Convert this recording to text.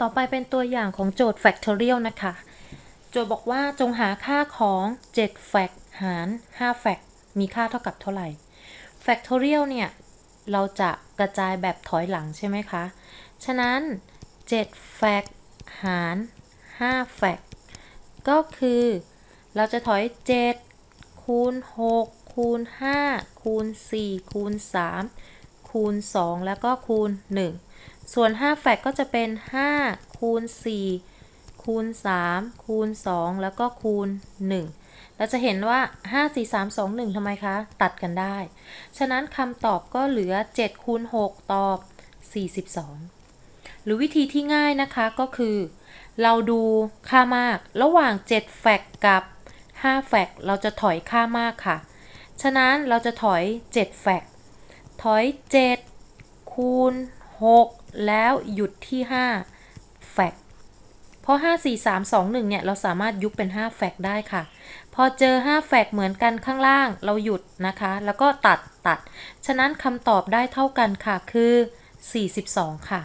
ต่อไปเป็นตัวอย่างของโจทย์ factorial นะคะ โจทย์บอกว่าจงหาค่าของ7แฟกหาร5แฟกมีค่าเท่ากับเท่าไหร่ factorial เนี่ย เราจะกระจายแบบถอยหลังใช่ไหมคะ ฉะนั้น7แฟกหาร5แฟกก็คือ เราจะถอย 7 คูณ 6 คูณ 5 คูณ 4 คูณ 3 คูณ 2 แล้วก็คูณ 1 ส่วน 5 แฟกก็จะเป็น 5 คูณ 4 คูณ 3 คูณ 2 แล้วก็คูณ 1 เราจะเห็นว่า 5 4 3 2 1ทำไมคะ ตัดกันได้ ฉะนั้นคำตอบก็เหลือ 7 คูณ 6 ตอบ 42 หรือวิธีที่ง่ายนะคะก็คือ เราดูค่ามากระหว่าง 7 แฟกกับ 5 แฟกเราจะถอยค่ามากค่ะ ฉะนั้นเราจะถอย 7 แฟกถอย 7 คูณ 6 แล้วหยุดที่ 5 แฟกเพราะ 5 4 3 2 1 เนี่ย เราสามารถยุบเป็น 5 แฟกได้ค่ะ พอเจอ 5 แฟกเหมือนกันข้างล่างเราหยุดนะคะ แล้วก็ตัดตัด ฉะนั้นคำตอบได้เท่ากันค่ะคือ 42 ค่ะ